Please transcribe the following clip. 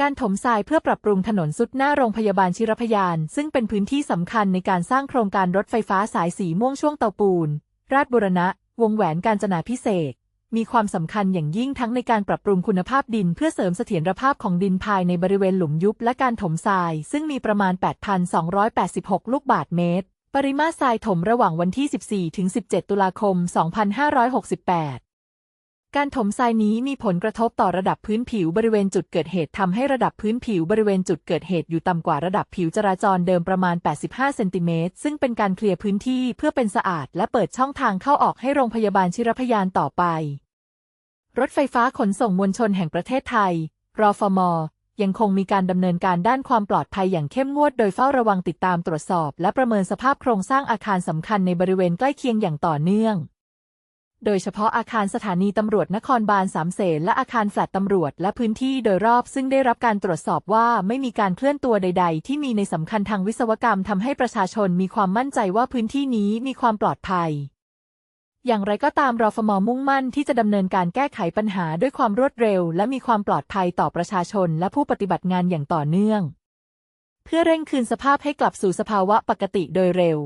การถมทรายเพื่อปรับปรุงถนนสุดหน้าโรงพยาบาลชิรพยาน ซึ่งเป็นพื้นที่สำคัญในการสร้างโครงการรถไฟฟ้าสายสีม่วงช่วงเตาปูน ราชบุรณะ วงแหวนการจนาพิเศษ มีความสำคัญอย่างยิ่งทั้งในการปรับปรุงคุณภาพดินเพื่อเสริมเสถียรภาพของดินภายในบริเวณหลุมยุบและการถมทราย ซึ่งมีประมาณ 8,286 ลูกบาศก์เมตร ปริมาตรทรายถมระหว่างวันที่ 14ถึง17 ตุลาคม 2568 การถมทรายนี้มีผลกระทบต่อระดับพื้นผิวบริเวณจุดเกิดเหตุทำให้ระดับพื้นผิวบริเวณจุดเกิดเหตุอยู่ต่ำกว่าระดับผิวจราจรเดิมประมาณ 85 เซนติเมตร ซึ่งเป็นการเคลียร์พื้นที่เพื่อเป็นสะอาด และเปิดช่องทางเข้าออกให้โรงพยาบาลชิรพยานต่อไป รถไฟฟ้าขนส่งมวลชนแห่งประเทศไทย รอฟม ยังคงมีการดำเนินการด้านความปลอดภัยอย่างเข้มงวด โดยเฝ้าระวังติดตามตรวจสอบ และประเมินสภาพโครงสร้างอาคารสำคัญในบริเวณใกล้เคียงอย่างต่อเนื่อง โดยเฉพาะอาคารสถานีตำรวจนครบาลสามเสนและอาคารแฟลตตำรวจและพื้นที่โดยรอบซึ่งได้รับการตรวจสอบว่าไม่มีการเคลื่อนตัวใด ๆ ที่มีในสำคัญทางวิศวกรรมทำให้ประชาชนมีความมั่นใจว่าพื้นที่นี้มีความปลอดภัย อย่างไรก็ตามรฟมมุ่งมั่นที่จะดำเนินการแก้ไขปัญหาด้วยความรวดเร็ว และมีความปลอดภัยต่อประชาชนและผู้ปฏิบัติงานอย่างต่อเนื่อง เพื่อเร่งคืนสภาพให้กลับสู่สภาวะปกติโดยเร็ว